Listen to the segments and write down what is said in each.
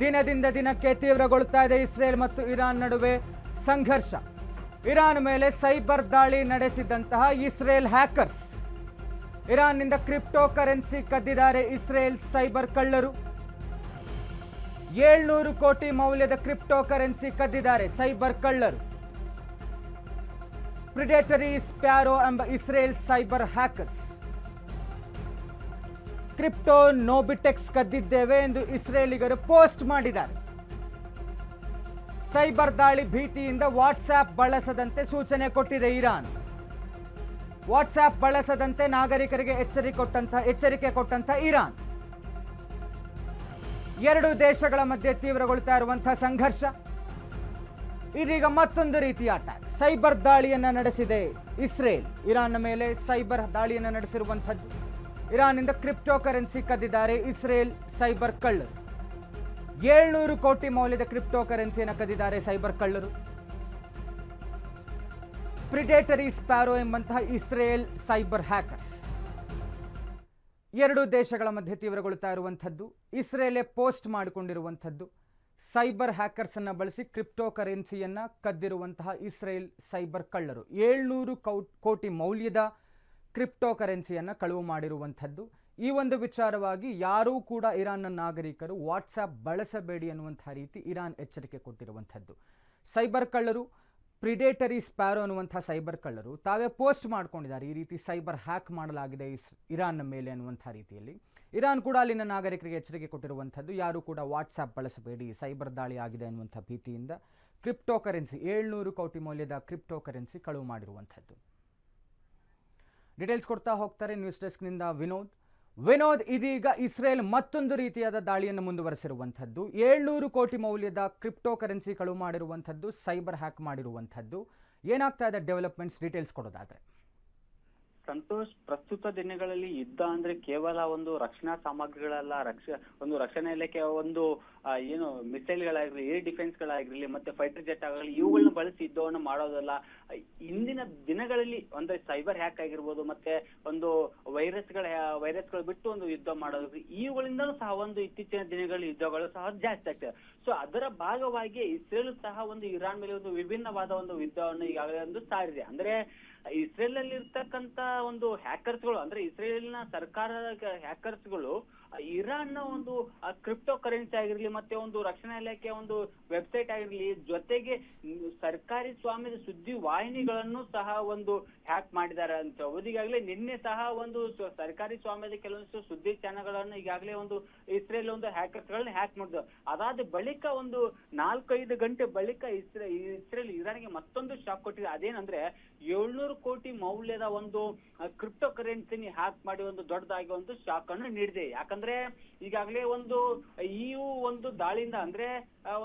ದಿನದಿಂದ ದಿನಕ್ಕೆ ತೀವ್ರಗೊಳ್ತಾ ಇದೆ ಇಸ್ರೇಲ್ ಮತ್ತು ಇರಾನ್ ನಡುವೆ ಸಂಘರ್ಷ. ಇರಾನ್ ಮೇಲೆ ಸೈಬರ್ ದಾಳಿ ನಡೆಸಿದಂತಹ ಇಸ್ರೇಲ್ ಹ್ಯಾಕರ್ಸ್. ಇರಾನ್ನಿಂದ ಕ್ರಿಪ್ಟೋ ಕರೆನ್ಸಿ ಕದ್ದಿದ್ದಾರೆ ಇಸ್ರೇಲ್ ಸೈಬರ್ ಕಳ್ಳರು. ಏಳ್ನೂರು ಕೋಟಿ ಮೌಲ್ಯದ ಕ್ರಿಪ್ಟೋ ಕರೆನ್ಸಿ ಕದ್ದಿದ್ದಾರೆ ಸೈಬರ್ ಕಳ್ಳರು. ಪ್ರಿಡೇಟರಿ ಸ್ಪ್ಯಾರೋ ಎಂಬ Israel cyber hackers. Crypto Nobitex ಕದ್ದಿದ್ದೇವೆ ಎಂದು ಇಸ್ರೇಲಿಗರು ಪೋಸ್ಟ್ ಮಾಡಿದ್ದಾರೆ. ಸೈಬರ್ ದಾಳಿ ಭೀತಿಯಿಂದ ವಾಟ್ಸ್ಆ್ಯಪ್ ಬಳಸದಂತೆ ಸೂಚನೆ ಕೊಟ್ಟಿದೆ ಇರಾನ್. ವಾಟ್ಸ್ಆ್ಯಪ್ ಬಳಸದಂತೆ ನಾಗರಿಕರಿಗೆ ಎಚ್ಚರಿಕೆ ಕೊಟ್ಟಂತ ಎಚ್ಚರಿಕೆ ಕೊಟ್ಟಂತ ಇರಾನ್. ಎರಡು ದೇಶಗಳ ಮಧ್ಯೆ ತೀವ್ರಗೊಳ್ತಾ ಇರುವಂತಹ ಸಂಘರ್ಷ. ಇದೀಗ ಮತ್ತೊಂದು ರೀತಿಯ ಅಟ್ಯಾಕ್ ಸೈಬರ್ ದಾಳಿಯನ್ನ ನಡೆಸಿದೆ ಇಸ್ರೇಲ್. ಇರಾನ್ ಮೇಲೆ ಸೈಬರ್ ದಾಳಿಯನ್ನು ನಡೆಸಿರುವಂಥದ್ದು. ಇರಾನ್ನಿಂದ ಕ್ರಿಪ್ಟೋ ಕರೆನ್ಸಿ ಕದ್ದಿದ್ದಾರೆ ಇಸ್ರೇಲ್ ಸೈಬರ್ ಕಳ್ಳರು. ಏಳ್ನೂರು ಕೋಟಿ ಮೌಲ್ಯದ ಕ್ರಿಪ್ಟೋ ಕರೆನ್ಸಿಯನ್ನು ಕದ್ದಿದ್ದಾರೆ ಸೈಬರ್ ಕಳ್ಳರು. ಪ್ರಿಡೇಟರಿ ಸ್ಪ್ಯಾರೋ ಎಂಬಂತಹ ಇಸ್ರೇಲ್ ಸೈಬರ್ ಹ್ಯಾಕರ್ಸ್. ಎರಡು ದೇಶಗಳ ಮಧ್ಯೆ ತೀವ್ರಗೊಳ್ತಾ ಇರುವಂಥದ್ದು, ಇಸ್ರೇಲೇ ಪೋಸ್ಟ್ ಮಾಡಿಕೊಂಡಿರುವಂಥದ್ದು. ಸೈಬರ್ ಹ್ಯಾಕರ್ಸನ್ನು ಬಳಸಿ ಕ್ರಿಪ್ಟೋ ಕರೆನ್ಸಿಯನ್ನು ಕದ್ದಿರುವಂತಹ ಇಸ್ರೇಲ್ ಸೈಬರ್ ಕಳ್ಳರು. ಏಳ್ನೂರು ಕೌ, ಕೋಟಿ ಮೌಲ್ಯದ ಕ್ರಿಪ್ಟೋ ಕರೆನ್ಸಿಯನ್ನು ಕಳುವು ಮಾಡಿರುವಂಥದ್ದು. ಈ ಒಂದು ವಿಚಾರವಾಗಿ ಯಾರೂ ಕೂಡ ಇರಾನ್ನ ನಾಗರಿಕರು ವಾಟ್ಸಪ್ ಬಳಸಬೇಡಿ ಅನ್ನುವಂಥ ರೀತಿ ಇರಾನ್ ಎಚ್ಚರಿಕೆ ಕೊಟ್ಟಿರುವಂಥದ್ದು. ಸೈಬರ್ ಕಳ್ಳರು, ಪ್ರಿಡೇಟರಿ ಸ್ಪ್ಯಾರೋ ಅನ್ನುವಂಥ ಸೈಬರ್ ಕಳ್ಳರು ತಾವೇ ಪೋಸ್ಟ್ ಮಾಡ್ಕೊಂಡಿದ್ದಾರೆ. ಈ ರೀತಿ ಸೈಬರ್ ಹ್ಯಾಕ್ ಮಾಡಲಾಗಿದೆ ಇಸ್, ಇರಾನ್ನ ಮೇಲೆ ಅನ್ನುವಂಥ ರೀತಿಯಲ್ಲಿ. ಇರಾನ್ ಕೂಡ ಅಲ್ಲಿನ ನಾಗರಿಕರಿಗೆ ಎಚ್ಚರಿಕೆ ಕೊಟ್ಟಿರುವಂಥದ್ದು. ಯಾರೂ ಕೂಡ ವಾಟ್ಸಾಪ್ ಬಳಸಬೇಡಿ, ಸೈಬರ್ ದಾಳಿ ಆಗಿದೆ ಅನ್ನುವಂಥ ಭೀತಿಯಿಂದ ಕ್ರಿಪ್ಟೋ ಕರೆನ್ಸಿ ಏಳ್ನೂರು ಕೋಟಿ ಮೌಲ್ಯದ ಕ್ರಿಪ್ಟೋ ಕರೆನ್ಸಿ ಕಳುವು ಮಾಡಿರುವಂಥದ್ದು. ಡೀಟೇಲ್ಸ್ ಕೊಡ್ತಾ ಹೋಗ್ತಾರೆ ನ್ಯೂಸ್ ಡೆಸ್ಕ್ನಿಂದ ವಿನೋದ್. ವಿನೋದ್ ಇದೀಗ ಇಸ್ರೇಲ್ ಮತ್ತೊಂದು ರೀತಿಯಾದ ದಾಳಿಯನ್ನು ಮುಂದುವರೆಸಿರುವಂಥದ್ದು. ಏಳ್ನೂರು ಕೋಟಿ ಮೌಲ್ಯದ ಕ್ರಿಪ್ಟೋ ಕರೆನ್ಸಿ ಕಳುವು ಮಾಡಿರುವಂಥದ್ದು ಸೈಬರ್ ಹ್ಯಾಕ್ ಮಾಡಿರುವಂಥದ್ದು. ಏನಾಗ್ತಾ ಇದೆ ಡೆವಲಪ್ಮೆಂಟ್ಸ್ ಡೀಟೇಲ್ಸ್ ಕೊಡೋದಾದ್ರೆ. ಸಂತೋಷ್, ಪ್ರಸ್ತುತ ದಿನಗಳಲ್ಲಿ ಯುದ್ಧ ಅಂದ್ರೆ ಕೇವಲ ಒಂದು ರಕ್ಷಣಾ ಸಾಮಗ್ರಿಗಳಲ್ಲ, ರಕ್ಷ, ಒಂದು ರಕ್ಷಣಾ ಇಲಾಖೆ, ಒಂದು ಏನು ಮಿಸೈಲ್ಗಳಾಗಿರ್ಲಿ ಏರ್ ಡಿಫೆನ್ಸ್ ಗಳಾಗಿರ್ಲಿ ಮತ್ತೆ ಫೈಟರ್ ಜೆಟ್ ಆಗಲಿ ಇವುಗಳನ್ನ ಬಳಸಿ ಯುದ್ಧವನ್ನು ಮಾಡೋದಲ್ಲ. ಇಂದಿನ ದಿನಗಳಲ್ಲಿ ಒಂದು ಸೈಬರ್ ಹ್ಯಾಕ್ ಆಗಿರ್ಬೋದು, ಮತ್ತೆ ಒಂದು ವೈರಸ್ಗಳ, ವೈರಸ್ಗಳು ಬಿಟ್ಟು ಒಂದು ಯುದ್ಧ ಮಾಡೋದು, ಇವುಗಳಿಂದಲೂ ಸಹ ಒಂದು ಇತ್ತೀಚಿನ ದಿನಗಳಲ್ಲಿ ಯುದ್ಧಗಳು ಸಹ ಜಾಸ್ತಿ ಆಗ್ತದೆ. ಸೊ ಅದರ ಭಾಗವಾಗಿ ಇಸ್ರೇಲ್ ಸಹ ಒಂದು ಇರಾನ್ ಮೇಲೆ ಒಂದು ವಿಭಿನ್ನವಾದ ಒಂದು ಯುದ್ಧವನ್ನು ಈಗಾಗಲೇ ಒಂದು ಸಾರಿದೆ. ಅಂದ್ರೆ ಇಸ್ರೇಲ್ ಅಲ್ಲಿ ಇರ್ತಕ್ಕಂತ ಒಂದು ಹ್ಯಾಕರ್ಸ್ಗಳು, ಅಂದ್ರೆ ಇಸ್ರೇಲ್ನ ಸರ್ಕಾರದ ಹ್ಯಾಕರ್ಸ್ಗಳು ಇರಾನ್ನ ಒಂದು ಕ್ರಿಪ್ಟೋ ಕರೆನ್ಸಿ ಆಗಿರ್ಲಿ, ಮತ್ತೆ ಒಂದು ರಕ್ಷಣಾ ಇಲಾಖೆಯ ಒಂದು ವೆಬ್ಸೈಟ್ ಆಗಿರ್ಲಿ, ಜೊತೆಗೆ ಸರ್ಕಾರಿ ಸ್ವಾಮ್ಯದ ಸುದ್ದಿ ವಾಹಿನಿಗಳನ್ನು ಸಹ ಒಂದು ಹ್ಯಾಕ್ ಮಾಡಿದ್ದಾರೆ ಅಂತ ಹೌದು ಈಗಾಗಲೇ ನಿನ್ನೆ ಸಹ ಒಂದು ಸರ್ಕಾರಿ ಸ್ವಾಮ್ಯದ ಕೆಲವೊಂದಿಷ್ಟು ಸುದ್ದಿ ಚಾನೆಲ್ಗಳನ್ನು ಈಗಾಗಲೇ ಒಂದು ಇಸ್ರೇಲ್ ಒಂದು ಹ್ಯಾಕರ್ಸ್ ಗಳನ್ನ ಹ್ಯಾಕ್ ಮಾಡಿದ್ರು ಅದಾದ ಬಳಿಕ ಒಂದು ನಾಲ್ಕೈದು ಗಂಟೆ ಬಳಿಕ ಇಸ್ರೇಲ್ ಇಸ್ರೇಲ್ ಇರಾನ್ಗೆ ಮತ್ತೊಂದು ಶಾಕ್ ಕೊಟ್ಟಿದೆ. ಅದೇನಂದ್ರೆ, ಏಳ್ನೂರು ಕೋಟಿ ಮೌಲ್ಯದ ಒಂದು ಕ್ರಿಪ್ಟೋ ಕರೆನ್ಸಿನಿ ಹ್ಯಾಕ್ ಮಾಡಿ ಒಂದು ದೊಡ್ಡದಾಗಿ ಒಂದು ಶಾಕ್ ಅನ್ನು ನೀಡಿದೆ. ಯಾಕಂದ್ರೆ ಈಗಾಗಲೇ ಒಂದು ಇಯು ಒಂದು ದಾಳಿಯಿಂದ ಅಂದ್ರೆ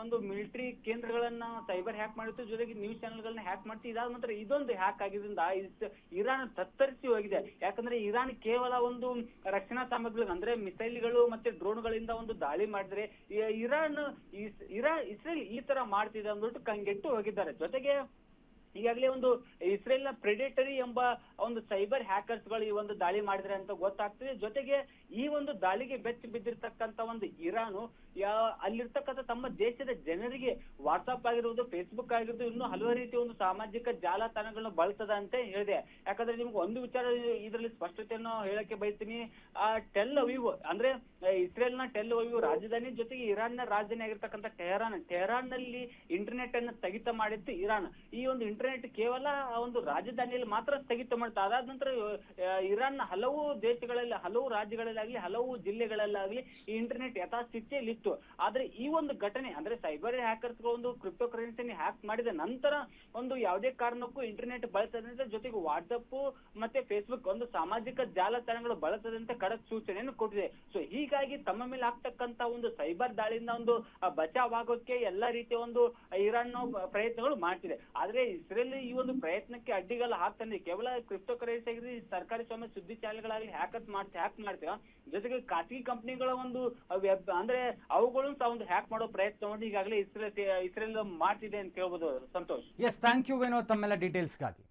ಒಂದು ಮಿಲಿಟರಿ ಕೇಂದ್ರಗಳನ್ನ ಸೈಬರ್ ಹ್ಯಾಕ್ ಮಾಡಿತ್ತು. ಜೊತೆಗೆ ನ್ಯೂಸ್ ಚಾನೆಲ್ಗಳನ್ನ ಹ್ಯಾಕ್ ಮಾಡ್ತಿ. ಇದಾದ ನಂತರ ಇದೊಂದು ಹ್ಯಾಕ್ ಆಗಿದ್ರಿಂದ ಇರಾನ್ ತತ್ತರಿಸಿ ಹೋಗಿದೆ. ಯಾಕಂದ್ರೆ ಇರಾನ್ ಕೇವಲ ಒಂದು ರಕ್ಷಣಾ ಸಾಮಗ್ರಿಗಳು ಅಂದ್ರೆ ಮಿಸೈಲ್ಗಳು ಮತ್ತೆ ಡ್ರೋನ್ಗಳಿಂದ ಒಂದು ದಾಳಿ ಮಾಡಿದ್ರೆ ಇರಾನ್ ಇರಾನ್ ಇಸ್ರೇಲ್ ಈ ತರ ಮಾಡ್ತಿದೆ ಅಂದ್ಬಿಟ್ಟು ಕಂಗೆಟ್ಟು ಹೋಗಿದ್ದಾರೆ. ಜೊತೆಗೆ ಈಗಾಗಲೇ ಒಂದು ಇಸ್ರೇಲ್ನ ಪ್ರೆಡೇಟರಿ ಎಂಬ ಒಂದು ಸೈಬರ್ ಹ್ಯಾಕರ್ಸ್ಗಳು ಈ ಒಂದು ದಾಳಿ ಮಾಡಿದ್ರೆ ಅಂತ ಗೊತ್ತಾಗ್ತದೆ. ಜೊತೆಗೆ ಈ ಒಂದು ದಾಳಿಗೆ ಬೆಚ್ಚಿ ಬಿದ್ದಿರ್ತಕ್ಕಂತ ಒಂದು ಇರಾನು ಅಲ್ಲಿರ್ತಕ್ಕಂಥ ತಮ್ಮ ದೇಶದ ಜನರಿಗೆ ವಾಟ್ಸ್ಆಪ್ ಆಗಿರುವುದು ಫೇಸ್ಬುಕ್ ಆಗಿರುವುದು ಇನ್ನು ಹಲವು ರೀತಿಯ ಒಂದು ಸಾಮಾಜಿಕ ಜಾಲತಾಣಗಳನ್ನು ಬಳಸದ ಅಂತ ಹೇಳಿದೆ. ಯಾಕಂದ್ರೆ ನಿಮ್ಗೆ ಒಂದು ವಿಚಾರ ಇದರಲ್ಲಿ ಸ್ಪಷ್ಟತೆಯನ್ನು ಹೇಳಕ್ಕೆ ಬಯಸ್ತೀನಿ. ಆ ಟೆಲ್ ಅವಿವ್ ಅಂದ್ರೆ ಇಸ್ರೇಲ್ನ ಟೆಲ್ ಅವಿವ್ ರಾಜಧಾನಿ ಜೊತೆಗೆ ಇರಾನ್ನ ರಾಜಧಾನಿ ಆಗಿರ್ತಕ್ಕಂಥ ಟೆಹರಾನ್ ಟೆಹರಾನ್ನಲ್ಲಿ ಇಂಟರ್ನೆಟ್ ಅನ್ನು ಸ್ಥಗಿತ ಮಾಡಿದ್ದು ಇರಾನ್. ಈ ಒಂದು ಇಂಟರ್ನೆಟ್ ಕೇವಲ ಒಂದು ರಾಜಧಾನಿಯಲ್ಲಿ ಮಾತ್ರ ಸ್ಥಗಿತ ಮಾಡ್ತಾ ಅದಾದ ನಂತರ ಇರಾನ್ನ ಹಲವು ದೇಶಗಳಲ್ಲಿ, ಹಲವು ರಾಜ್ಯಗಳಲ್ಲಾಗ್ಲಿ, ಹಲವು ಜಿಲ್ಲೆಗಳಲ್ಲಾಗ್ಲಿ ಈ ಇಂಟರ್ನೆಟ್ ಯಥಾಸ್ಥಿತಿಯಲ್ಲಿ ಇತ್ತು. ಆದ್ರೆ ಈ ಒಂದು ಘಟನೆ, ಅಂದ್ರೆ ಸೈಬರ್ ಹ್ಯಾಕರ್ಸ್ ಒಂದು ಕ್ರಿಪ್ಟೋ ಕರೆನ್ಸಿಯನ್ನು ಹ್ಯಾಕ್ ಮಾಡಿದ ನಂತರ ಒಂದು ಯಾವುದೇ ಕಾರಣಕ್ಕೂ ಇಂಟರ್ನೆಟ್ ಬಳಸದಂತೆ ಜೊತೆಗೆ ವಾಟ್ಸಪ್ ಮತ್ತೆ ಫೇಸ್ಬುಕ್ ಒಂದು ಸಾಮಾಜಿಕ ಜಾಲತಾಣಗಳು ಬಳಸದಂತೆ ಖಡಕ್ ಸೂಚನೆಯನ್ನು ಕೊಟ್ಟಿದೆ. ಸೊ ಹೀಗಾಗಿ ತಮ್ಮ ಮೇಲೆ ಆಗ್ತಕ್ಕಂತ ಒಂದು ಸೈಬರ್ ದಾಳಿಯಿಂದ ಒಂದು ಬಚಾವ್ ಆಗೋಕೆ ಎಲ್ಲಾ ರೀತಿಯ ಒಂದು ಇರಾನ್ ಪ್ರಯತ್ನಗಳು ಮಾಡ್ತಿದೆ. ಆದ್ರೆ ಇಸ್ರೇಲ್ ಈ ಒಂದು ಪ್ರಯತ್ನಕ್ಕೆ ಅಡ್ಡಿಗಲ್ಲ ಹಾಕ್ತಾನೆ ಕೇವಲ ಕ್ರಿಪ್ಟೋ ಕರೆನ್ಸಿ ಆಗಿರಲಿ, ಸರ್ಕಾರಿ ಸ್ವಾಮ್ಯ ಸುದ್ದಿ ಚಾನೆಲ್ಗಳಾಗಲಿ ಹ್ಯಾಕ್ ಮಾಡ್ತೀವಿ ಹ್ಯಾಕ್ ಮಾಡ್ತೇವೆ. ಜೊತೆಗೆ ಖಾಸಗಿ ಕಂಪನಿಗಳ ಒಂದು ವೆಬ್ ಅಂದ್ರೆ ಅವುಗಳು ಸಹ ಒಂದು ಹ್ಯಾಕ್ ಮಾಡೋ ಪ್ರಯತ್ನವನ್ನು ಈಗಾಗಲೇ ಇಸ್ರೇಲ್ ಇಸ್ರೇಲ್ ಮಾಡ್ತಿದೆ ಅಂತ ಕೇಳ್ಬೋದು ಸಂತೋಷ್. ಎಸ್ ಥ್ಯಾಂಕ್ ಯು ವೇನೋ ತಮ್ಮೆಲ್ಲ ಡೀಟೇಲ್ಸ್ಗಾಗಿ